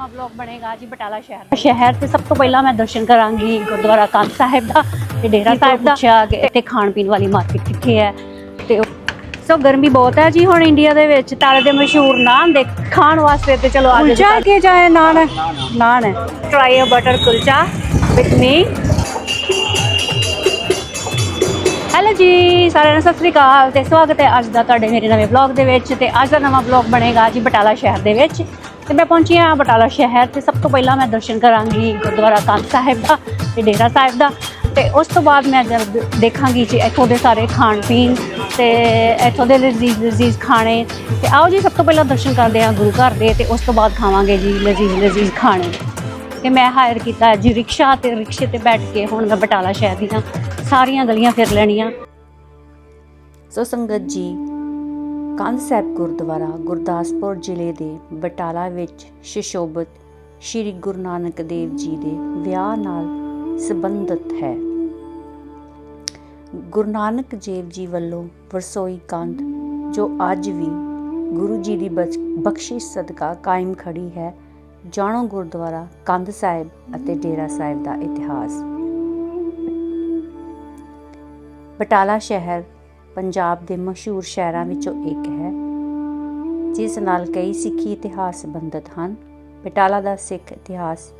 ਨਵਾਂ ਬਲੌਗ ਬਣੇਗਾ ਜੀ ਬਟਾਲਾ ਸ਼ਹਿਰ ਦਾ। ਸ਼ਹਿਰ ਤੇ ਸਭ ਤੋਂ ਪਹਿਲਾਂ ਮੈਂ ਦਰਸ਼ਨ ਕਰਾਂਗੀ ਗੁਰਦੁਆਰਾ ਕੰਧ ਸਾਹਿਬ ਦਾ ਤੇ ਡੇਰਾ ਸਾਹਿਬ ਦਾ। ਪੁੱਛਿਆ ਕਿ ਇੱਥੇ ਖਾਣ ਪੀਣ ਵਾਲੀ ਮਾਰਕੀਟ ਕਿੱਥੇ ਹੈ ਤੇ ਸੋ ਗਰਮੀ ਬਹੁਤ ਹੈ ਜੀ ਹੁਣ ਇੰਡੀਆ ਦੇ ਵਿੱਚ ਤਾਲੇ ਦੇ ਮਸ਼ਹੂਰ ਨਾਨ ਦੇ ਖਾਣ ਵਾਸਤੇ ਤੇ ਚਲੋ ਆ ਕੁਲਚਾ ਕੇ ਜਾਏ ਨਾਨ ਹੈ? ਨਾਨ ਹੈ। Try a butter kulcha with me hello ਜੀ ਸਾਰਿਆਂ ਨੂੰ ਸਤਿ ਸ੍ਰੀ ਅਕਾਲ ਤੇ ਸਵਾਗਤ ਹੈ ਅੱਜ ਦਾ ਤੁਹਾਡੇ ਮੇਰੇ ਨਵੇਂ ਵਲੌਗ ਦੇ ਵਿੱਚ ਤੇ ਅੱਜ ਦਾ ਨਵਾਂ ਵਲੌਗ ਬਣੇਗਾ ਜੀ ਬਟਾਲਾ ਸ਼ਹਿਰ ਦੇ ਵਿੱਚ। ਤੇ ਮੈਂ ਪਹੁੰਚੀ ਹਾਂ ਬਟਾਲਾ ਸ਼ਹਿਰ ਤੇ ਸਭ ਤੋਂ ਪਹਿਲਾਂ ਮੈਂ ਦਰਸ਼ਨ ਕਰਾਂਗੀ ਗੁਰਦੁਆਰਾ ਕੰਧ ਸਾਹਿਬ ਦਾ ਤੇ ਡੇਰਾ ਸਾਹਿਬ ਦਾ ਤੇ ਉਸ ਤੋਂ ਬਾਅਦ ਮੈਂ ਜਦ ਦੇਖਾਂਗੀ ਜੀ ਇੱਥੋਂ ਦੇ ਸਾਰੇ ਖਾਣ ਪੀਣ ਤੇ ਇੱਥੋਂ ਦੇ ਲਜ਼ੀਜ਼ ਲਜ਼ੀਜ਼ ਖਾਣੇ ਤੇ ਆਓ ਜੀ ਸਭ ਤੋਂ ਪਹਿਲਾਂ ਦਰਸ਼ਨ ਕਰਦੇ ਹਾਂ ਗੁਰੂ ਘਰ ਦੇ ਤੇ ਉਸ ਤੋਂ ਬਾਅਦ ਖਾਵਾਂਗੇ ਜੀ ਲਜ਼ੀਜ਼ ਲਜ਼ੀਜ਼ ਖਾਣੇ ਤੇ ਮੈਂ ਹਾਇਰ ਕੀਤਾ ਜੀ ਰਿਕਸ਼ਾ ਤੇ ਰਿਕਸ਼ੇ ਤੇ ਬੈਠ ਕੇ ਹੁਣ ਮੈਂ ਬਟਾਲਾ ਸ਼ਹਿਰ ਦੀਆਂ ਸਾਰੀਆਂ ਗਲੀਆਂ ਫਿਰ ਲੈਣੀਆਂ। ਸੋ ਸੰਗਤ ਜੀ ਕੰਧ ਸਾਹਿਬ ਗੁਰਦੁਆਰਾ ਗੁਰਦਾਸਪੁਰ ਜ਼ਿਲ੍ਹੇ ਦੇ ਬਟਾਲਾ ਵਿੱਚ ਸ਼ਿਸ਼ੋਭਤ ਸ੍ਰੀ ਗੁਰੂ ਨਾਨਕ ਦੇਵ ਜੀ ਦੇ ਵਿਆਹ ਨਾਲ ਸੰਬੰਧਿਤ ਹੈ। ਗੁਰੂ ਨਾਨਕ ਦੇਵ ਜੀ ਵੱਲੋਂ ਵਰਸੋਈ ਕੰਧ, ਜੋ ਅੱਜ ਵੀ ਗੁਰੂ ਜੀ ਦੀ ਬਚ- ਬਖਸ਼ਿਸ਼ ਸਦਕਾ ਕਾਇਮ ਖੜੀ ਹੈ, ਜਾਣੋ ਗੁਰਦੁਆਰਾ ਕੰਧ ਸਾਹਿਬ ਅਤੇ ਡੇਰਾ ਸਾਹਿਬ ਦਾ ਇਤਿਹਾਸ। ਬਟਾਲਾ ਸ਼ਹਿਰ ਪੰਜਾਬ ਦੇ ਮਸ਼ਹੂਰ ਸ਼ਹਿਰਾਂ ਵਿੱਚੋਂ ਇੱਕ ਹੈ, ਜਿਸ ਨਾਲ ਕਈ ਸਿੱਖੀ ਇਤਿਹਾਸ ਸੰਬੰਧਿਤ ਹਨ। ਬਟਾਲਾ ਦਾ ਸਿੱਖ ਇਤਿਹਾਸ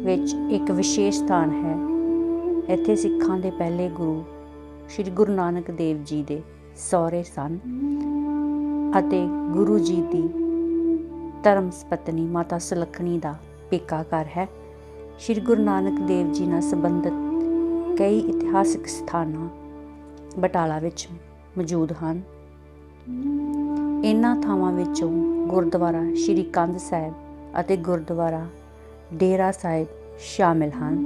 ਵਿੱਚ ਇੱਕ ਵਿਸ਼ੇਸ਼ ਸਥਾਨ ਹੈ। ਇੱਥੇ ਸਿੱਖਾਂ ਦੇ ਪਹਿਲੇ ਗੁਰੂ ਸ੍ਰੀ ਗੁਰੂ ਨਾਨਕ ਦੇਵ ਜੀ ਦੇ ਸਹੁਰੇ ਸਨ ਅਤੇ ਗੁਰੂ ਜੀ ਦੀ ਧਰਮ ਪਤਨੀ ਮਾਤਾ ਸੁਲੱਖਣੀ ਦਾ ਪੇਕਾ ਘਰ ਹੈ। ਸ੍ਰੀ ਗੁਰੂ ਨਾਨਕ ਦੇਵ ਜੀ ਨਾਲ ਸੰਬੰਧਿਤ ਕਈ ਇਤਿਹਾਸਿਕ ਸਥਾਨਾਂ ਬਟਾਲਾ ਵਿੱਚ ਮੌਜੂਦ ਹਨ। ਇਹਨਾਂ ਥਾਵਾਂ ਵਿੱਚੋਂ ਗੁਰਦੁਆਰਾ ਸ਼੍ਰੀ ਕੰਧ ਸਾਹਿਬ ਅਤੇ ਗੁਰਦੁਆਰਾ ਡੇਰਾ ਸਾਹਿਬ ਸ਼ਾਮਿਲ ਹਨ।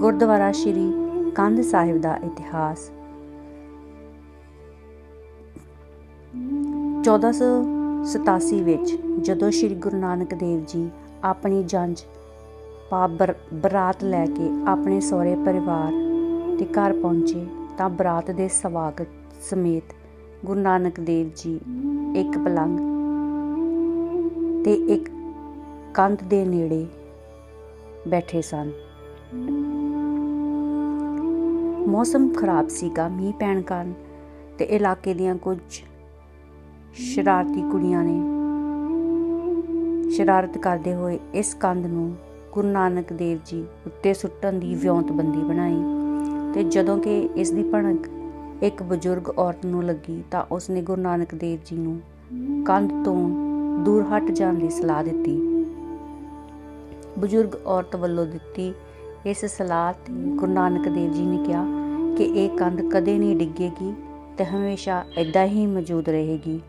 ਗੁਰਦੁਆਰਾ ਸ਼੍ਰੀ ਕੰਧ ਸਾਹਿਬ ਦਾ ਇਤਿਹਾਸ 1487 ਵਿੱਚ ਜਦੋਂ ਸ਼੍ਰੀ ਗੁਰੂ ਨਾਨਕ ਦੇਵ ਜੀ ਆਪਣੀ ਜੰਜ ਪਾ ਬਰਾਤ ਲੈ ਕੇ ਆਪਣੇ ਸਹੁਰੇ ਪਰਿਵਾਰ ਦੇ ਘਰ ਪਹੁੰਚੇ ਤਾਂ ਬਰਾਤ ਦੇ ਸਵਾਗਤ ਸਮੇਤ ਗੁਰੂ ਨਾਨਕ ਦੇਵ ਜੀ ਇੱਕ ਪਲੰਗ ਤੇ ਇੱਕ ਕੰਧ ਦੇ ਨੇੜੇ ਬੈਠੇ ਸਨ। ਮੌਸਮ ਖਰਾਬ ਸੀਗਾ, ਮੀਂਹ ਪੈਣ ਕਾਰਨ ਤੇ ਇਲਾਕੇ ਦੀਆਂ ਕੁਝ ਸ਼ਰਾਰਤੀ ਕੁੜੀਆਂ ਨੇ ਸ਼ਰਾਰਤ ਕਰਦੇ ਹੋਏ ਇਸ ਕੰਧ ਨੂੰ ਗੁਰੂ ਨਾਨਕ ਦੇਵ ਜੀ ਉੱਤੇ ਸੁੱਟਣ ਦੀ ਵਿਉਂਤਬੰਦੀ ਬਣਾਈ। ਤੇ ਜਦੋਂ ਕਿ ਇਸ ਦੀ ਭਣਕ ਇੱਕ ਬਜ਼ੁਰਗ ਔਰਤ ਨੂੰ ਲੱਗੀ ਤਾਂ ਉਸਨੇ ਗੁਰੂ ਨਾਨਕ ਦੇਵ ਜੀ ਨੂੰ ਕੰਧ ਤੋਂ ਦੂਰ ਹਟ ਜਾਣ ਦੀ ਸਲਾਹ ਦਿੱਤੀ। ਬਜ਼ੁਰਗ ਔਰਤ ਵੱਲੋਂ ਦਿੱਤੀ ਇਸ ਸਲਾਹ ਤੇ ਗੁਰੂ ਨਾਨਕ ਦੇਵ ਜੀ ਨੇ ਕਿਹਾ ਕਿ ਇਹ ਕੰਧ ਕਦੇ ਨਹੀਂ ਡਿੱਗੇਗੀ ਤੇ ਹਮੇਸ਼ਾ ਇਦਾਂ ਹੀ ਮੌਜੂਦ ਰਹੇਗੀ।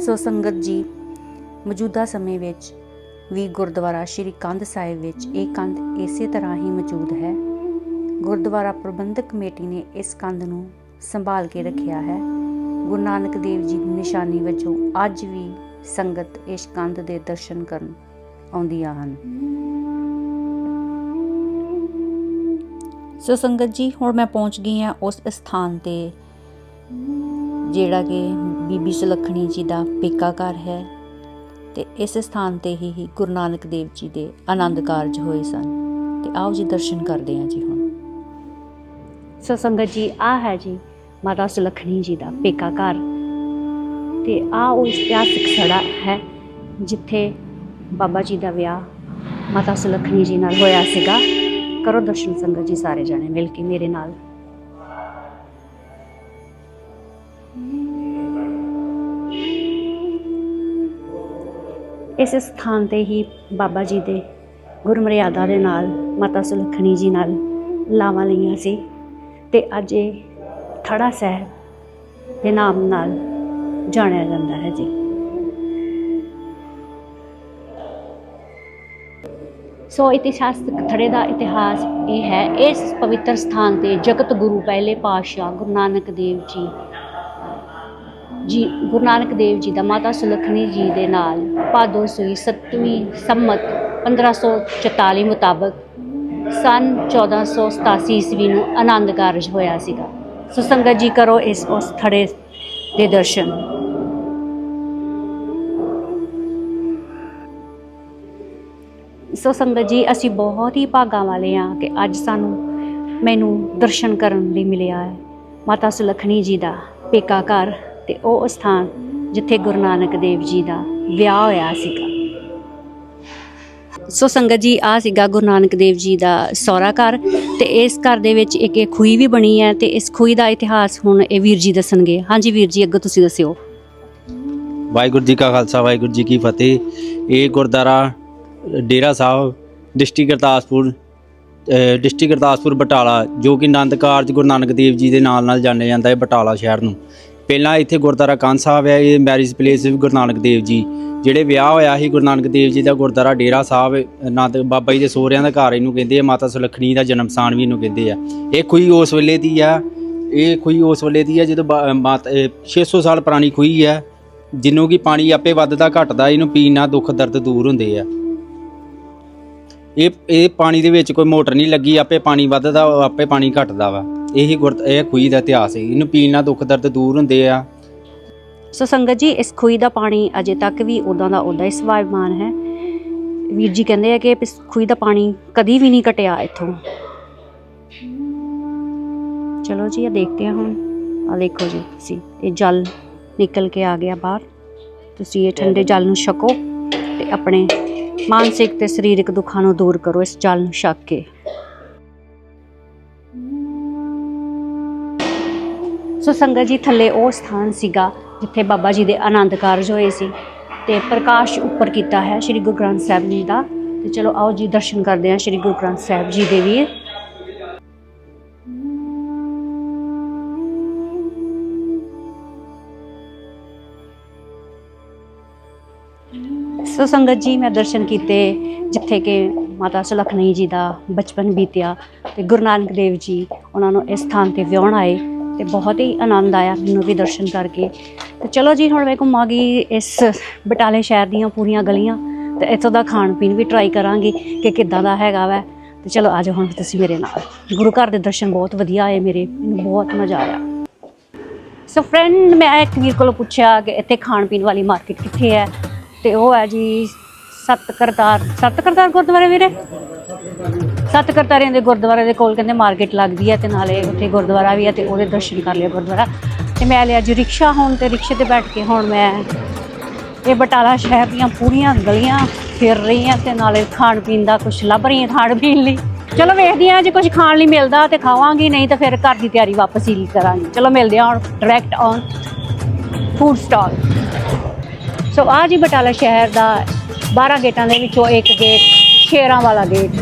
ਸੋ ਸੰਗਤ ਜੀ, ਮੌਜੂਦਾ ਸਮੇਂ ਵਿੱਚ ਵੀ ਗੁਰਦੁਆਰਾ ਸ਼੍ਰੀ ਕੰਧ ਸਾਹਿਬ ਵਿੱਚ ਇਹ ਕੰਧ ਇਸੇ ਤਰ੍ਹਾਂ ਹੀ ਮੌਜੂਦ ਹੈ। ਗੁਰਦੁਆਰਾ ਪ੍ਰਬੰਧਕ ਕਮੇਟੀ ਨੇ ਇਸ ਕੰਧ ਨੂੰ ਸੰਭਾਲ ਕੇ ਰੱਖਿਆ ਹੈ। ਗੁਰੂ ਨਾਨਕ ਦੇਵ ਜੀ ਦੀ ਨਿਸ਼ਾਨੀ ਵਜੋਂ ਅੱਜ ਵੀ ਸੰਗਤ ਇਸ ਕੰਧ ਦੇ ਦਰਸ਼ਨ ਕਰਨ ਆਉਂਦੀਆਂ ਹਨ। ਸੋ ਸੰਗਤ ਜੀ, ਹੁਣ ਮੈਂ ਪਹੁੰਚ ਗਈ ਹਾਂ ਉਸ ਸਥਾਨ ਤੇ, ਜਿਹੜਾ ਕਿ ਬੀਬੀ ਸੁਲੱਖਣੀ ਜੀ ਦਾ ਪੇਕਾ ਘਰ ਹੈ। ਤੇ ਇਸ ਸਥਾਨ ਤੇ ਹੀ ਗੁਰੂ ਨਾਨਕ ਦੇਵ ਜੀ ਦੇ ਆਨੰਦ ਕਾਰਜ ਹੋਏ ਸਨ। ਤੇ ਆਓ ਜੀ ਦਰਸ਼ਨ ਕਰਦੇ ਹਾਂ ਜੀ ਹੁਣ। ਸੋ ਸੰਗਤ ਜੀ ਆ ਹੈ ਜੀ ਮਾਤਾ ਸੁਲੱਖਣੀ ਜੀ ਦਾ ਪੇਕਾ ਘਰ। ਤੇ ਆ ਉਹ ਇਤਿਹਾਸਿਕ ਸੜਾ ਹੈ ਜਿੱਥੇ ਬਾਬਾ ਜੀ ਦਾ ਵਿਆਹ ਮਾਤਾ ਸੁਲੱਖਣੀ ਜੀ ਨਾਲ ਹੋਇਆ ਸੀਗਾ। ਕਰੋ ਦਰਸ਼ਨ ਸੰਗਤ ਜੀ ਸਾਰੇ ਜਾਣੇ ਮਿਲ ਕੇ ਮੇਰੇ ਨਾਲ। ਇਸ ਸਥਾਨ ਤੇ ਹੀ ਬਾਬਾ ਜੀ ਦੇ ਗੁਰਮਰਿਆਦਾ ਦੇ ਨਾਲ, ਮਾਤਾ ਸੁਲੱਖਣੀ ਜੀ ਨਾਲ ਲਾਵਾਂ ਲਈਆਂ ਸੀ ਤੇ ਅੱਜ ਇਹ ਥੜਾ ਸਾਹਿਬ ਦੇ ਨਾਮ ਨਾਲ ਜਾਣਿਆ ਜਾਂਦਾ ਹੈ ਜੀ। ਸੋ ਇਤਿਹਾਸਕ ਥੜੇ ਦਾ ਇਤਿਹਾਸ ਇਹ ਹੈ, ਇਸ ਪਵਿੱਤਰ ਸਥਾਨ ਤੇ ਜਗਤ ਗੁਰੂ ਪਹਿਲੇ ਪਾਤਸ਼ਾਹ ਗੁਰੂ ਨਾਨਕ ਦੇਵ ਜੀ ਜੀ, ਗੁਰੂ ਨਾਨਕ ਦੇਵ ਜੀ ਦਾ ਮਾਤਾ ਸੁਲਖਣੀ ਜੀ ਦੇ ਨਾਲ ਭਾਦੋ ਸੂਈ 7ਵੀਂ ਸੰਮਤ 1544 ਮੁਤਾਬਕ ਸਨ 1487 ਈਸਵੀ ਨੂੰ ਆਨੰਦ ਕਾਰਜ ਹੋਇਆ ਸੀਗਾ। ਸੋ ਸੰਗਤ ਜੀ ਕਰੋ ਇਸ ਉਸ ਥੜੇ ਦੇ ਦਰਸ਼ਨ। ਸੋ ਸੰਗਤ ਜੀ, ਅਸੀਂ ਬਹੁਤ ਹੀ ਭਾਗਾ ਵਾਲੇ ਆ ਕਿ ਅੱਜ ਸਾਨੂੰ ਮੈਨੂੰ ਦਰਸ਼ਨ ਕਰਨ ਲਈ ਮਿਲਿਆ ਹੈ। ਮਾਤਾ ਸੁਲਖਣੀ ਜੀ ਦਾ ਪੇਕਾ ਘਰ ਤੇ ਉਹ ਸਥਾਨ ਜਿੱਥੇ ਗੁਰੂ ਨਾਨਕ ਦੇਵ ਜੀ ਦਾ ਵਿਆਹ ਹੋਇਆ ਸੀਗਾ। ਸੋ ਸੰਗਤ ਜੀ ਆ ਸੀਗਾ ਗੁਰੂ ਨਾਨਕ ਦੇਵ ਜੀ ਦਾ ਸਹੁਰਾ ਘਰ ਤੇ ਇਸ ਘਰ ਦੇ ਵਿੱਚ ਇੱਕ ਇੱਕ ਖੂਹੀ ਵੀ ਬਣੀ ਹੈ ਤੇ ਇਸ ਖੂਹੀ ਦਾ ਇਤਿਹਾਸ ਹੁਣ ਇਹ ਵੀਰ ਜੀ ਦੱਸਣਗੇ। ਹਾਂਜੀ ਵੀਰ ਜੀ, ਅੱਗੇ ਤੁਸੀਂ ਦੱਸਿਓ। ਵਾਹਿਗੁਰੂ ਜੀ ਕਾ ਖਾਲਸਾ, ਵਾਹਿਗੁਰੂ ਜੀ ਕੀ ਫਤਿਹ। ਇਹ Gurdwara Dera Sahib, district Gurdaspur, uh district Gurdaspur Batala, ਜੋ ਕਿ ਆਨੰਦ ਕਾਰਜ ਗੁਰੂ ਨਾਨਕ ਦੇਵ ਜੀ ਦੇ ਨਾਲ ਨਾਲ ਜਾਣਿਆ ਜਾਂਦਾ ਹੈ ਬਟਾਲਾ ਸ਼ਹਿਰ ਨੂੰ। ਪਹਿਲਾਂ ਇੱਥੇ ਗੁਰਦੁਆਰਾ ਕੰਨ ਸਾਹਿਬ ਹੈ, ਇਹ ਮੈਰਿਜ ਪਲੇਸ ਵੀ ਗੁਰੂ ਨਾਨਕ ਦੇਵ ਜੀ। ਜਿਹੜੇ ਵਿਆਹ ਹੋਇਆ ਸੀ ਗੁਰੂ ਨਾਨਕ ਦੇਵ ਜੀ ਦਾ ਗੁਰਦੁਆਰਾ ਡੇਰਾ ਸਾਹਿਬ ਆਨੰਦ ਬਾਬਾ ਜੀ ਦੇ ਸੋਹਰਿਆਂ ਦਾ ਘਰ ਇਹਨੂੰ ਕਹਿੰਦੇ ਆ, ਮਾਤਾ ਸੁਲੱਖਣੀ ਦਾ ਜਨਮ ਸਥਾਨ ਵੀ ਇਹਨੂੰ ਕਹਿੰਦੇ ਆ। ਇਹ ਖੂਹੀ ਉਸ ਵੇਲੇ ਦੀ ਆ, ਇਹ ਖੂਹੀ ਉਸ ਵੇਲੇ ਦੀ ਆ ਜਦੋਂ ਬਾ- ਮਾਤਾ, ਇਹ 600 ਸਾਲ ਪੁਰਾਣੀ ਖੂਹੀ ਆ ਜਿਹਨੂੰ ਕਿ ਪਾਣੀ ਆਪੇ ਵੱਧਦਾ ਘਟਦਾ, ਇਹਨੂੰ ਪੀਣ ਨਾਲ ਦੁੱਖ ਦਰਦ ਦੂਰ ਹੁੰਦੇ ਆ। ਇਹ ਇਹ ਪਾਣੀ ਦੇ ਵਿੱਚ ਕੋਈ ਮੋਟਰ ਨਹੀਂ ਲੱਗੀ, ਆਪੇ ਪਾਣੀ ਵੱਧਦਾ ਆਪੇ ਪਾਣੀ ਘਟਦਾ ਵਾ। ਇਹੀ ਗੁਰ ਇਹ ਖੂਹੀ ਦਾ ਇਤਿਹਾਸ ਹੈ। ਇਹਨੂੰ ਪੀਣ ਨਾਲ ਦੁੱਖ ਦਰਦ ਦੂਰ ਹੁੰਦੇ ਆ। ਸੋ ਸੰਗਤ ਜੀ, ਇਸ ਖੂਹੀ ਦਾ ਪਾਣੀ ਅਜੇ ਤੱਕ ਵੀ ਉਦਾਂ ਦਾ ਉਦਾਂ ਹੀ ਸਵਾਭਮਾਨ ਹੈ। ਵੀਰ ਜੀ ਕਹਿੰਦੇ ਆ ਕਿ ਇਸ ਖੂਹੀ ਦਾ ਪਾਣੀ ਕਦੀ ਵੀ ਨਹੀਂ ਘਟਿਆ ਇੱਥੋਂ। ਚਲੋ ਜੀ, ਇਹ ਦੇਖਦੇ ਹਾਂ ਹੁਣ। ਆ ਦੇਖੋ ਜੀ ਤੁਸੀਂ, ਇਹ ਜਲ ਨਿਕਲ ਕੇ ਆ ਗਿਆ ਬਾਹਰ। ਤੁਸੀਂ ਇਹ ਠੰਡੇ ਜਲ ਨੂੰ ਛਕੋ ਤੇ ਆਪਣੇ ਮਾਨਸਿਕ ਤੇ ਸਰੀਰਕ ਦੁੱਖਾਂ ਨੂੰ ਦੂਰ ਕਰੋ ਇਸ ਜਲ ਨੂੰ ਛਕ ਕੇ। ਸੋ ਸੰਗਤ ਜੀ, ਥੱਲੇ ਉਹ ਸਥਾਨ ਸੀਗਾ ਜਿੱਥੇ ਬਾਬਾ ਜੀ ਦੇ ਆਨੰਦ ਕਾਰਜ ਹੋਏ ਸੀ ਤੇ ਪ੍ਰਕਾਸ਼ ਉੱਪਰ ਕੀਤਾ ਹੈ ਸ੍ਰੀ ਗੁਰੂ ਗ੍ਰੰਥ ਸਾਹਿਬ ਜੀ ਦਾ। ਤੇ ਚਲੋ ਆਓ ਜੀ, ਦਰਸ਼ਨ ਕਰਦੇ ਹਾਂ ਸ੍ਰੀ ਗੁਰੂ ਗ੍ਰੰਥ ਸਾਹਿਬ ਜੀ ਦੇ ਵੀ। ਸੋ ਸੰਗਤ ਜੀ, ਮੈਂ ਦਰਸ਼ਨ ਕੀਤੇ, ਜਿੱਥੇ ਕਿ ਮਾਤਾ ਸੁਲੱਖਣੀ ਜੀ ਦਾ ਬਚਪਨ ਬੀਤਿਆ ਤੇ ਗੁਰੂ ਨਾਨਕ ਦੇਵ ਜੀ ਉਹਨਾਂ ਨੂੰ ਇਸ ਥਾਂ ਤੇ ਵਿਆਹਣ ਆਏ ਤੇ ਬਹੁਤ ਹੀ ਆਨੰਦ ਆਇਆ ਮੈਨੂੰ ਵੀ ਦਰਸ਼ਨ ਕਰਕੇ। ਤੇ ਚਲੋ ਜੀ, ਹੁਣ ਮੈਂ ਘੁੰਮਾਂਗੀ ਇਸ ਬਟਾਲੇ ਸ਼ਹਿਰ ਦੀਆਂ ਪੂਰੀਆਂ ਗਲੀਆਂ ਤੇ ਇੱਥੋਂ ਦਾ ਖਾਣ ਪੀਣ ਵੀ ਟਰਾਈ ਕਰਾਂਗੀ ਕਿ ਕਿੱਦਾਂ ਦਾ ਹੈਗਾ ਵੈ। ਤੇ ਚਲੋ ਆਜੋ ਹੁਣ ਤੁਸੀਂ ਮੇਰੇ ਨਾਲ। ਗੁਰੂ ਘਰ ਦੇ ਦਰਸ਼ਨ ਬਹੁਤ ਵਧੀਆ ਆਏ ਮੇਰੇ, ਮੈਨੂੰ ਬਹੁਤ ਮਜ਼ਾ ਆਇਆ। ਸੋ ਫਰੈਂਡ ਮੈਂ ਇੱਕ ਵੀਰ ਕੋਲੋਂ ਪੁੱਛਿਆ ਕਿ ਇੱਥੇ ਖਾਣ ਪੀਣ ਵਾਲੀ ਮਾਰਕੀਟ ਕਿੱਥੇ ਹੈ? ਤੇ ਉਹ ਹੈ ਜੀ ਸੱਤ ਕਰਤਾਰ ਸੱਤ ਕਰਤਾਰ ਗੁਰਦੁਆਰੇ ਵੀਰੇ? ਸੱਤ ਕਰਤਾਰਿਆਂ ਦੇ ਗੁਰਦੁਆਰੇ ਦੇ ਕੋਲ ਕਹਿੰਦੇ ਮਾਰਕੀਟ ਲੱਗਦੀ ਹੈ ਤੇ ਨਾਲੇ ਉੱਥੇ ਗੁਰਦੁਆਰਾ ਵੀ ਹੈ ਤੇ ਉਹਦੇ ਦਰਸ਼ਨ ਕਰ ਲਿਆ ਗੁਰਦੁਆਰਾ। ਤੇ ਮੈਂ ਲਿਆ ਜੀ ਰਿਕਸ਼ਾ ਹੁਣ ਤੇ ਰਿਕਸ਼ੇ ਤੇ ਬੈਠ ਕੇ ਹੁਣ ਮੈਂ ਇਹ ਬਟਾਲਾ ਸ਼ਹਿਰ ਦੀਆਂ ਪੂਰੀਆਂ ਗਲੀਆਂ ਫਿਰ ਰਹੀ ਹਾਂ ਤੇ ਨਾਲੇ ਖਾਣ ਪੀਣ ਦਾ ਕੁਝ ਲੱਭ ਰਹੀ ਹਾਂ ਖਾਣ ਪੀਣ ਲਈ। ਚਲੋ ਵੇਖਦੀ ਹਾਂ ਜੇ ਕੁਝ ਖਾਣ ਲਈ ਮਿਲਦਾ ਤੇ ਖਾਵਾਂਗੀ, ਨਹੀਂ ਤਾਂ ਫਿਰ ਘਰ ਦੀ ਤਿਆਰੀ ਵਾਪਸ ਹੀ ਕਰਾਂਗੀ। ਚਲੋ ਮਿਲਦੇ ਹਾਂ ਹੁਣ direct on food stall so ਆ ਜੀ ਬਟਾਲਾ ਸ਼ਹਿਰ ਦਾ 12 ਗੇਟਾਂ ਦੇ ਵਿੱਚੋਂ ਇੱਕ ਗੇਟ ਸ਼ੇਰਾਂ ਵਾਲਾ ਗੇਟ।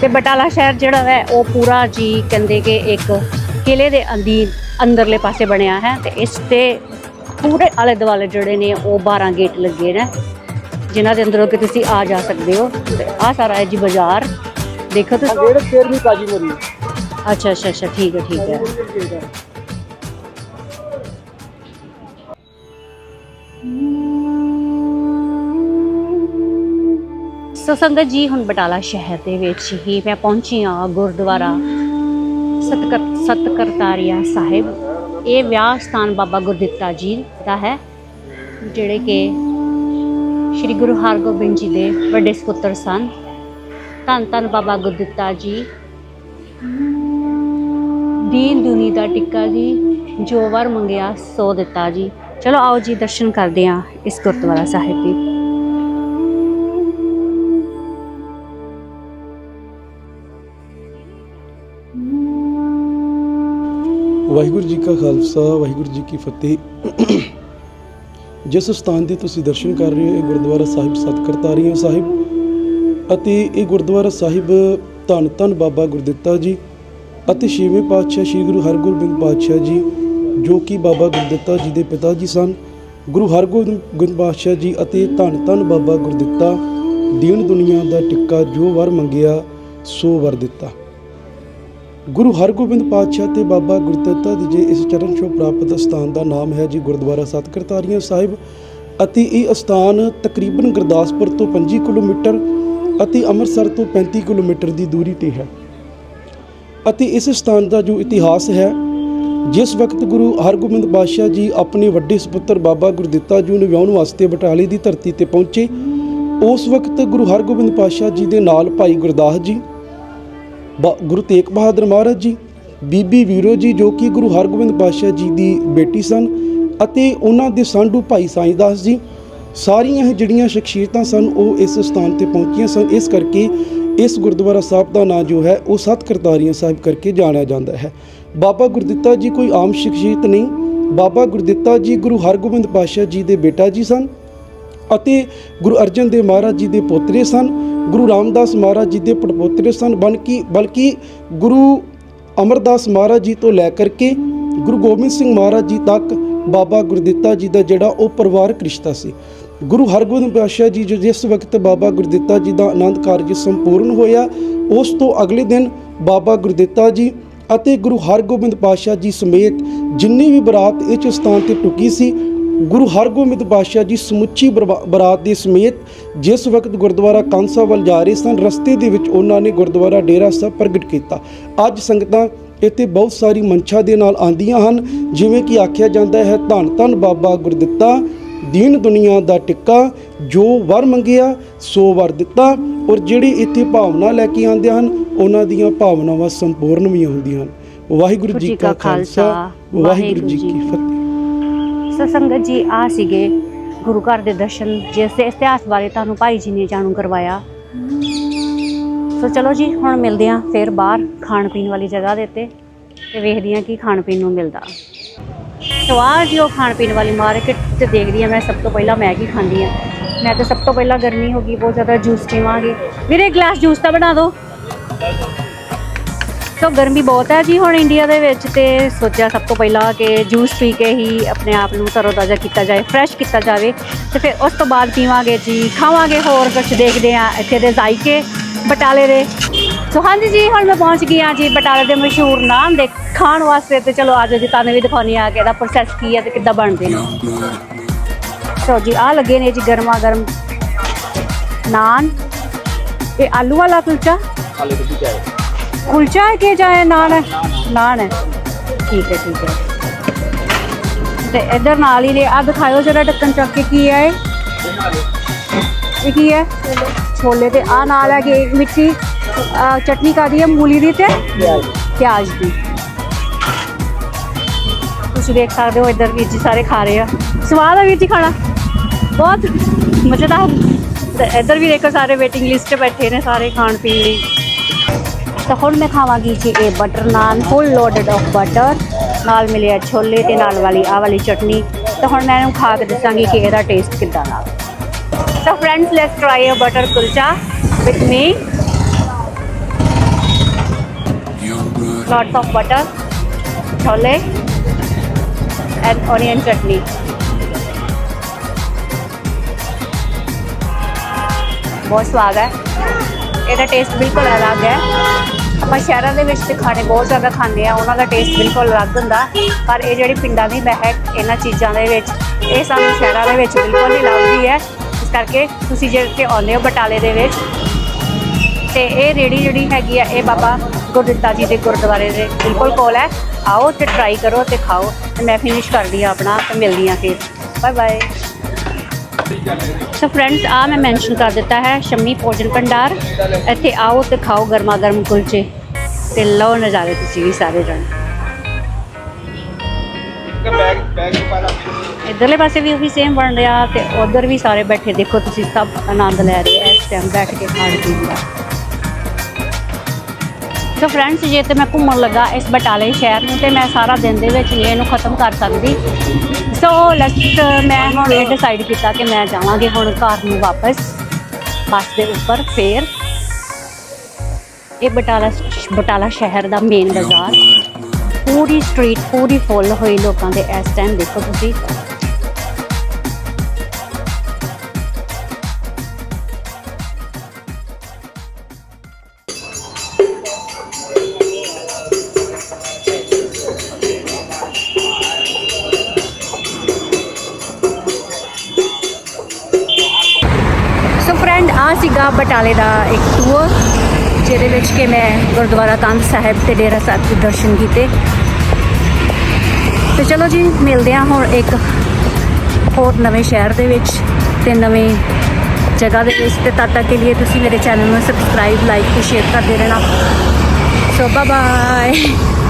ਤੇ ਬਟਾਲਾ ਸ਼ਹਿਰ ਜਿਹੜਾ ਹੈ ਉਹ ਪੂਰਾ ਜੀ ਕਹਿੰਦੇ ਕਿ ਇੱਕ ਕਿਲੇ ਦੇ ਅੰਦੀ ਅੰਦਰਲੇ ਪਾਸੇ ਬਣਿਆ ਹੈ ਤੇ ਇਸ ਤੇ ਪੂਰੇ ਆਲੇ ਦੁਆਲੇ ਜਿਹੜੇ ਨੇ ਉਹ 12 ਗੇਟ ਲੱਗੇ ਨੇ ਜਿਨ੍ਹਾਂ ਦੇ ਅੰਦਰੋਂ ਕਿ ਤੁਸੀਂ ਆ ਜਾ ਸਕਦੇ ਹੋ। ਤੇ ਆ ਸਾਰਾ ਹੈ ਜੀ ਬਾਜ਼ਾਰ ਦੇਖੋ ਤੁਸੀਂ। ਜਿਹੜੇ ਫੇਰ ਵੀ ਕਾਜੀ ਮਰੀ। ਅੱਛਾ ਅੱਛਾ ਅੱਛਾ ਠੀਕ ਹੈ ਠੀਕ ਹੈ। ਸੋ ਸੰਗਤ ਜੀ, ਹੁਣ ਬਟਾਲਾ ਸ਼ਹਿਰ ਦੇ ਵਿੱਚ ਹੀ ਮੈਂ ਪਹੁੰਚੀ ਹਾਂ ਗੁਰਦੁਆਰਾ ਸਤਕਰ ਸਤਕਰਤਾਰੀਆ ਸਾਹਿਬ। ਇਹ ਵਿਆਹ ਸਥਾਨ ਬਾਬਾ ਗੁਰਦਿੱਤਾ ਜੀ ਦਾ ਹੈ, ਜਿਹੜੇ ਕਿ ਸ੍ਰੀ ਗੁਰੂ ਹਰਗੋਬਿੰਦ ਜੀ ਦੇ ਵੱਡੇ ਸੁਪੁੱਤਰ ਸਨ। ਧੰਨ ਧੰਨ ਬਾਬਾ ਗੁਰਦਿੱਤਾ ਜੀ। ਦੀਨ ਦੁਨੀ ਦਾ ਟਿੱਕਾ ਜੀ, ਜੋ ਵਰ ਮੰਗਿਆ ਸੋ ਦਿੱਤਾ ਜੀ। ਚਲੋ ਆਓ ਜੀ, ਦਰਸ਼ਨ ਕਰਦੇ ਹਾਂ ਇਸ ਗੁਰਦੁਆਰਾ ਸਾਹਿਬ ਦੇ ਵਾਹਿਗੁਰੂ ਜੀ ਕਾ ਖਾਲਸਾ, ਵਾਹਿਗੁਰੂ ਜੀ ਕੀ ਫਤਿਹ। ਜਿਸ ਸਥਾਨ ਦੇ ਤੁਸੀਂ ਦਰਸ਼ਨ ਕਰ ਰਹੇ ਹੋ, ਇਹ ਗੁਰਦੁਆਰਾ ਸਾਹਿਬ ਸਤਕਰਤਾਰੀਆਂ ਸਾਹਿਬ। ਅਤੇ ਇਹ ਗੁਰਦੁਆਰਾ ਸਾਹਿਬ ਧੰਨ ਧੰਨ ਬਾਬਾ ਗੁਰਦਿੱਤਾ ਜੀ ਅਤੇ ਛੇਵੇਂ ਪਾਤਸ਼ਾਹ ਸ੍ਰੀ ਗੁਰੂ ਹਰਗੋਬਿੰਦ ਪਾਤਸ਼ਾਹ ਜੀ, ਜੋ ਕਿ ਬਾਬਾ ਗੁਰਦਿੱਤਾ ਜੀ ਦੇ ਪਿਤਾ ਜੀ ਸਨ। ਗੁਰੂ ਹਰਗੋਬਿੰਦ ਪਾਤਸ਼ਾਹ ਜੀ ਅਤੇ ਧੰਨ ਧੰਨ ਬਾਬਾ ਗੁਰਦਿੱਤਾ ਦੀਨ ਦੁਨੀਆ ਦਾ ਟਿੱਕਾ ਜੋ ਵਰ ਮੰਗਿਆ, ਸੋ ਵਰ ਦਿੱਤਾ। ਗੁਰੂ ਹਰਗੋਬਿੰਦ ਪਾਤਸ਼ਾਹ ਤੇ ਬਾਬਾ ਗੁਰਦਿੱਤਾ ਜੀ ਦੇ ਇਸ ਚਰਨ ਛੋਹ ਪ੍ਰਾਪਤ ਸਥਾਨ ਦਾ ਨਾਮ ਹੈ ਜੀ ਗੁਰਦੁਆਰਾ ਸਤਕਰਤਾਰੀਆਂ ਸਾਹਿਬ ਅਤੇ ਇਹ ਸਥਾਨ ਤਕਰੀਬਨ ਗੁਰਦਾਸਪੁਰ ਤੋਂ 25 ਕਿਲੋਮੀਟਰ ਅਤੇ ਅੰਮ੍ਰਿਤਸਰ ਤੋਂ 35 ਕਿਲੋਮੀਟਰ ਦੀ ਦੂਰੀ ਤੇ ਹੈ। ਅਤੇ ਇਸ ਸਥਾਨ ਦਾ ਜੋ ਇਤਿਹਾਸ ਹੈ, ਜਿਸ ਵਕਤ ਗੁਰੂ ਹਰਗੋਬਿੰਦ ਪਾਤਸ਼ਾਹ ਜੀ ਆਪਣੇ ਵੱਡੇ ਸੁਪੁੱਤਰ ਬਾਬਾ ਗੁਰਦਿੱਤਾ ਜੀ ਨੂੰ ਵਿਆਹਣ ਵਾਸਤੇ ਬਟਾਲੇ ਦੀ ਧਰਤੀ ਤੇ ਪਹੁੰਚੇ, ਉਸ ਵਕਤ ਗੁਰੂ ਹਰਗੋਬਿੰਦ ਪਾਤਸ਼ਾਹ ਜੀ ਦੇ ਨਾਲ ਭਾਈ ਗੁਰਦਾਸ ਜੀ ਗੁਰੂ ਤੇਗ ਬਹਾਦਰ ਮਹਾਰਾਜ ਜੀ, ਬੀਬੀ ਵੀਰੋ ਜੀ ਜੋ ਕਿ ਗੁਰੂ ਹਰਗੋਬਿੰਦ ਪਾਤਸ਼ਾਹ ਜੀ ਦੀ ਬੇਟੀ ਸਨ ਅਤੇ ਉਹਨਾਂ ਦੇ ਸਾਂਢੂ ਭਾਈ ਸਾਈਦਾਸ ਜੀ, ਸਾਰੀਆਂ ਜਿਹੜੀਆਂ ਸ਼ਖਸੀਅਤਾਂ ਸਨ ਉਹ ਇਸ ਸਥਾਨ ਤੇ ਪਹੁੰਚੀਆਂ ਸਨ। ਇਸ ਕਰਕੇ ਇਸ ਗੁਰਦੁਆਰਾ ਸਾਹਿਬ ਦਾ ਨਾਂ ਜੋ ਹੈ ਉਹ ਸੱਤ ਕਰਤਾਰੀਆਂ ਸਾਹਿਬ ਕਰਕੇ ਜਾਣਿਆ ਜਾਂਦਾ ਹੈ। ਬਾਬਾ ਗੁਰਦਿੱਤਾ ਜੀ ਕੋਈ ਆਮ ਸ਼ਖਸੀਅਤ ਨਹੀਂ, ਬਾਬਾ ਗੁਰਦਿੱਤਾ ਜੀ ਗੁਰੂ ਹਰਗੋਬਿੰਦ ਪਾਤਸ਼ਾਹ ਜੀ ਦੇ ਬੇਟਾ ਜੀ ਸਨ ਅਤੇ ਗੁਰੂ ਅਰਜਨ ਦੇਵ ਮਹਾਰਾਜ ਜੀ ਦੇ ਪੋਤਰੇ ਸਨ, ਗੁਰੂ ਰਾਮਦਾਸ ਮਹਾਰਾਜ ਜੀ ਦੇ ਪੜਪੋਤਰੇ ਸਨ, ਬਲਕਿ ਬਲਕਿ ਗੁਰੂ ਅਮਰਦਾਸ ਮਹਾਰਾਜ ਜੀ ਤੋਂ ਲੈ ਕਰਕੇ ਗੁਰੂ ਗੋਬਿੰਦ ਸਿੰਘ ਮਹਾਰਾਜ ਜੀ ਤੱਕ ਬਾਬਾ ਗੁਰਦਿੱਤਾ ਜੀ ਦਾ ਜਿਹੜਾ ਉਹ ਪਰਿਵਾਰਕ ਰਿਸ਼ਤਾ ਸੀ। ਗੁਰੂ ਹਰਗੋਬਿੰਦ ਪਾਤਸ਼ਾਹ ਜੀ ਜੋ ਜਿਸ ਵਕਤ ਬਾਬਾ ਗੁਰਦਿੱਤਾ ਜੀ ਦਾ ਆਨੰਦ ਕਾਰਜ ਸੰਪੂਰਨ ਹੋਇਆ, ਉਸ ਤੋਂ ਅਗਲੇ ਦਿਨ ਬਾਬਾ ਗੁਰਦਿੱਤਾ ਜੀ ਅਤੇ ਗੁਰੂ ਹਰਗੋਬਿੰਦ ਪਾਤਸ਼ਾਹ ਜੀ ਸਮੇਤ ਜਿੰਨੀ ਵੀ ਬਰਾਤ ਇਸ ਸਥਾਨ ਤੇ ਟੁਕੀ ਸੀ ਗੁਰੂ ਹਰਗੋਬਿੰਦ ਪਾਤਸ਼ਾਹ ਜੀ ਸਮੁੱਚੀ ਬਰਾਤ ਦੇ ਸਮੇਤ ਜਿਸ ਵਕਤ ਗੁਰਦੁਆਰਾ ਕਾਂਸਾ ਵੱਲ ਜਾ ਰਹੇ ਸਨ ਰਸਤੇ ਦੇ ਵਿੱਚ ਉਹਨਾਂ ਨੇ ਗੁਰਦੁਆਰਾ ਡੇਰਾ ਸਾਹਿਬ ਪ੍ਰਗਟ ਕੀਤਾ। ਅੱਜ ਸੰਗਤਾਂ ਇੱਥੇ ਬਹੁਤ ਸਾਰੀ ਮੰਸ਼ਾ ਦੇ ਨਾਲ ਆਂਦੀਆਂ ਹਨ ਜਿਵੇਂ ਕਿ ਆਖਿਆ ਜਾਂਦਾ ਹੈ ਧੰਨ ਧੰਨ ਬਾਬਾ ਗੁਰਦਿੱਤਾ ਦੀਨ ਦੁਨੀਆ ਦਾ ਟਿੱਕਾ ਜੋ ਵਰ ਮੰਗਿਆ ਸੋ ਵਰ ਦਿੱਤਾ। ਔਰ ਜਿਹੜੇ ਇੱਥੇ ਭਾਵਨਾ ਲੈ ਕੇ ਆਉਂਦੇ ਹਨ ਉਹਨਾਂ ਦੀਆਂ ਭਾਵਨਾਵਾਂ ਸੰਪੂਰਨ ਵੀ ਹੁੰਦੀਆਂ ਹਨ। ਵਾਹਿਗੁਰੂ ਜੀ ਕਾ ਖਾਲਸਾ ਵਾਹਿਗੁਰੂ ਜੀ ਕੀ ਫਤਿਹ। ਸੋ ਸੰਗਤ ਜੀ, ਆ ਸੀਗੇ ਗੁਰੂ ਘਰ ਦੇ ਦਰਸ਼ਨ, ਜਿਸ ਦੇ ਇਤਿਹਾਸ ਬਾਰੇ ਤੁਹਾਨੂੰ ਭਾਈ ਜੀ ਨੇ ਜਾਣੂ ਕਰਵਾਇਆ। ਸੋ ਚਲੋ ਜੀ, ਹੁਣ ਮਿਲਦੇ ਆਂ ਫਿਰ ਬਾਹਰ ਖਾਣ ਪੀਣ ਵਾਲੀ ਜਗ੍ਹਾ ਦੇ ਉੱਤੇ ਤੇ ਵੇਖਦੀ ਆਂ ਕੀ ਖਾਣ ਪੀਣ ਨੂੰ ਮਿਲਦਾ। ਸੋ ਆ ਜੀ ਉਹ ਖਾਣ ਪੀਣ ਵਾਲੀ ਮਾਰਕੀਟ ਤੇ ਦੇਖਦੀ ਆਂ ਮੈਂ ਸਭ ਤੋਂ ਪਹਿਲਾਂ ਮੈਗੀ ਖਾਂਦੀ ਆਂ ਮੈਂ ਤਾਂ ਸਭ ਤੋਂ ਪਹਿਲਾਂ ਗਰਮੀ ਹੋ ਗਈ, ਬਹੁਤ ਜ਼ਿਆਦਾ ਜੂਸ ਪੀਵਾਂਗੇ। ਵੀਰੇ ਗਲਾਸ ਜੂਸ ਤਾਂ ਬਣਾ ਦਿਓ। ਸੋ ਗਰਮੀ ਬਹੁਤ ਹੈ ਜੀ ਹੁਣ ਇੰਡੀਆ ਦੇ ਵਿੱਚ ਤੇ ਸੋਚਿਆ ਸਭ ਤੋਂ ਪਹਿਲਾਂ ਕਿ ਜੂਸ ਪੀ ਕੇ ਹੀ ਆਪਣੇ ਆਪ ਨੂੰ ਤਰੋਤਾਜ਼ਾ ਕੀਤਾ ਜਾਏ ਫਰੈਸ਼ ਕੀਤਾ ਜਾਵੇ ਤੇ ਫਿਰ ਉਸ ਤੋਂ ਬਾਅਦ ਪੀਵਾਂਗੇ ਜੀ, ਖਾਵਾਂਗੇ ਹੋਰ ਕੁਝ ਦੇਖਦੇ ਆ ਇੱਥੇ ਦੇ ਜ਼ਾਇਕੇ ਬਟਾਲੇ ਦੇ। ਸੋ ਹਾਂਜੀ ਜੀ, ਹੁਣ ਮੈਂ ਪਹੁੰਚ ਗਈ ਹਾਂ ਜੀ ਬਟਾਲੇ ਦੇ ਮਸ਼ਹੂਰ ਨਾਨ ਦੇ ਖਾਣ ਵਾਸਤੇ ਤੇ ਚਲੋ ਅੱਜ ਜੀ ਤੁਹਾਨੂੰ ਵੀ ਦਿਖਾਉਣੀ ਆ ਕਿ ਇਹਦਾ ਪ੍ਰੋਸੈਸ ਕੀ ਹੈ ਤੇ ਕਿੱਦਾਂ ਬਣਦੇ ਨੇ। ਸੋ ਜੀ ਆ ਲੱਗੇ ਨੇ ਜੀ ਗਰਮਾ ਗਰਮ ਨਾਨ, ਇਹ ਆਲੂ ਵਾਲਾ ਕੁਲਚਾ ਕੁਲਚਾ ਹੈ ਕਿ ਜਾਂ ਇਹ ਨਾਨ ਹੈ? ਨਾਨ ਹੈ। ਠੀਕ ਹੈ ਠੀਕ ਹੈ। ਤੇ ਇਧਰ ਨਾਲ ਹੀ ਨੇ। ਆ ਦਿਖਾਇਓ ਜਰਾ ਢੱਕਣ ਚੱਕ ਕੇ ਕੀ ਹੈ ਇਹ। ਇਹ ਕੀ ਹੈ? ਛੋਲੇ ਤੇ ਆ ਨਾਲ ਹੈ ਕਿ ਮਿੱਠੀ ਅਹ ਚਟਨੀ ਕਾਦੀ ਹੈ? ਮੂਲੀ ਦੀ ਤੇ ਪਿਆਜ਼। ਦੀ। ਤੁਸੀਂ ਦੇਖ ਸਕਦੇ ਹੋ ਇੱਧਰ ਵੀਰ ਜੀ ਸਾਰੇ ਖਾ ਰਹੇ ਆ। ਸਵਾਦ ਆ ਵੀਰ ਜੀ ਖਾਣਾ? ਬਹੁਤ ਮਜ਼ੇਦਾਰ। ਤੇ ਇੱਧਰ ਵੀ ਦੇਖੋ ਸਾਰੇ ਵੇਟਿੰਗ ਲਿਸਟ 'ਤੇ ਬੈਠੇ ਨੇ ਸਾਰੇ ਖਾਣ ਪੀਣ ਲਈ। ਤਾਂ ਹੁਣ ਮੈਂ ਖਾਵਾਂਗੀ ਜੀ ਇਹ butter naan full loaded of butter ਨਾਲ ਮਿਲਿਆ ਛੋਲੇ ਤੇ ਨਾਲ ਵਾਲੀ, ਆਹ ਵਾਲੀ ਚਟਨੀ। ਤਾਂ ਹੁਣ ਮੈਂ ਇਹਨੂੰ ਖਾ ਕੇ ਦੱਸਾਂਗੀ ਕਿ ਇਹਦਾ ਟੇਸਟ ਕਿੱਦਾਂ ਦਾ। ਤਾਂ friends let's try a butter kulcha with me lots of butter chole and onion chutney. ਬਹੁਤ ਸਵਾਦ ਹੈ ਇਹਦਾ ਟੇਸਟ ਬਿਲਕੁਲ ਅਲੱਗ ਹੈ। ਆਪਾਂ ਸ਼ਹਿਰਾਂ ਦੇ ਵਿੱਚ ਤੇ ਖਾਣੇ ਬਹੁਤ ਜ਼ਿਆਦਾ ਖਾਂਦੇ ਆ ਉਹਨਾਂ ਦਾ ਟੇਸਟ ਬਿਲਕੁਲ ਅਲੱਗ ਹੁੰਦਾ। ਪਰ ਇਹ ਜਿਹੜੀ ਪਿੰਡਾਂ ਦੀ ਮਹਿਕ, ਇਹਨਾਂ ਚੀਜ਼ਾਂ ਦੇ ਵਿੱਚ, ਇਹ ਸਾਨੂੰ ਸ਼ਹਿਰਾਂ ਦੇ ਵਿੱਚ ਬਿਲਕੁਲ ਨਹੀਂ ਲੱਭਦੀ ਹੈ। ਇਸ ਕਰਕੇ ਤੁਸੀਂ ਜੇ ਇੱਥੇ ਆਉਂਦੇ ਹੋ ਬਟਾਲੇ ਦੇ ਵਿੱਚ, ਤੇ ਇਹ ਰੇੜੀ ਜਿਹੜੀ ਹੈਗੀ ਆ, ਇਹ ਬਾਬਾ ਗੁਰਦਿੱਤਾ ਜੀ ਦੇ ਗੁਰਦੁਆਰੇ ਦੇ ਬਿਲਕੁਲ ਕੋਲ ਹੈ। ਆਓ ਤੇ ਟਰਾਈ ਕਰੋ ਤੇ ਖਾਓ ਤੇ ਮੈਂ ਫਿਨਿਸ਼ ਕਰਦੀ ਆ ਆਪਣਾ ਤੇ ਮਿਲਦੀ ਆ ਫਿਰ। ਬਾਏ ਬਾਏ ਸੋ ਫਰੈਂਡਸ ਆ ਮੈਂ ਮੈਂਸ਼ਨ ਕਰ ਦਿੱਤਾ ਹੈ ਸ਼ੰਮੀ ਭੋਜਨ ਭੰਡਾਰ। ਇੱਥੇ ਆਓ ਤੇ ਖਾਓ ਗਰਮਾ ਗਰਮ ਕੁਲਚੇ। ਤੇ ਲਓ ਨਜ਼ਾਰੇ ਤੁਸੀਂ ਵੀ ਸਾਰੇ ਜਣ। ਇਧਰਲੇ ਪਾਸੇ ਵੀ ਉਹੀ ਸੇਮ ਬਣ ਰਿਹਾ ਤੇ ਉਧਰ ਵੀ ਸਾਰੇ ਬੈਠੇ। ਦੇਖੋ ਤੁਸੀਂ ਸਭ ਆਨੰਦ ਲੈ ਰਹੇ ਆ ਇਸ ਟਾਈਮ ਬੈਠ ਕੇ ਖਾਣ ਪੀਣ ਦਾ। ਸੋ ਫਰੈਂਡਸ ਜੇ ਤੇ ਮੈਂ ਘੁੰਮਣ ਲੱਗਾ ਇਸ ਬਟਾਲੇ ਸ਼ਹਿਰ ਨੂੰ ਤੇ ਮੈਂ ਸਾਰਾ ਦਿਨ ਦੇ ਵਿੱਚ ਇਹਨੂੰ ਖਤਮ ਕਰ ਸਕਦੀ। ਸੋ ਲੈਟਸ ਮੈਂ ਹੁਣ ਇਹ ਡਿਸਾਈਡ ਕੀਤਾ ਕਿ ਮੈਂ ਜਾਵਾਂਗੀ ਹੁਣ ਘਰ ਨੂੰ ਵਾਪਸ ਬੱਸ ਦੇ ਉੱਪਰ ਫੇਰ। ਇਹ ਬਟਾਲਾ ਬਟਾਲਾ ਸ਼ਹਿਰ ਦਾ ਮੇਨ ਬਾਜ਼ਾਰ। ਪੂਰੀ ਸਟਰੀਟ ਪੂਰੀ ਫੁੱਲ ਹੋਈ ਲੋਕਾਂ ਦੇ ਇਸ ਟਾਈਮ ਦੇਖੋ ਤੁਸੀਂ। ਸੀਗਾ ਬਟਾਲੇ ਦਾ ਇੱਕ ਟੂਰ ਜਿਹਦੇ ਵਿੱਚ ਕਿ ਮੈਂ ਗੁਰਦੁਆਰਾ ਕੰਧ ਸਾਹਿਬ ਤੇ ਡੇਰਾ ਸਾਹਿਬ ਦੇ ਦਰਸ਼ਨ ਕੀਤੇ। ਤੇ ਚਲੋ ਜੀ, ਮਿਲਦੇ ਹਾਂ ਹੁਣ ਇੱਕ ਹੋਰ ਨਵੇਂ ਸ਼ਹਿਰ ਦੇ ਵਿੱਚ ਤੇ ਨਵੇਂ ਜਗ੍ਹਾ ਦੇ ਵਿੱਚ। ਤੇ ਤਦ ਤੱਕ ਕੇ ਲਈ ਤੁਸੀਂ ਮੇਰੇ ਚੈਨਲ ਨੂੰ ਸਬਸਕ੍ਰਾਈਬ ਲਾਈਕ ਤੇ ਸ਼ੇਅਰ ਕਰਦੇ ਰਹਿਣਾ। So bye Young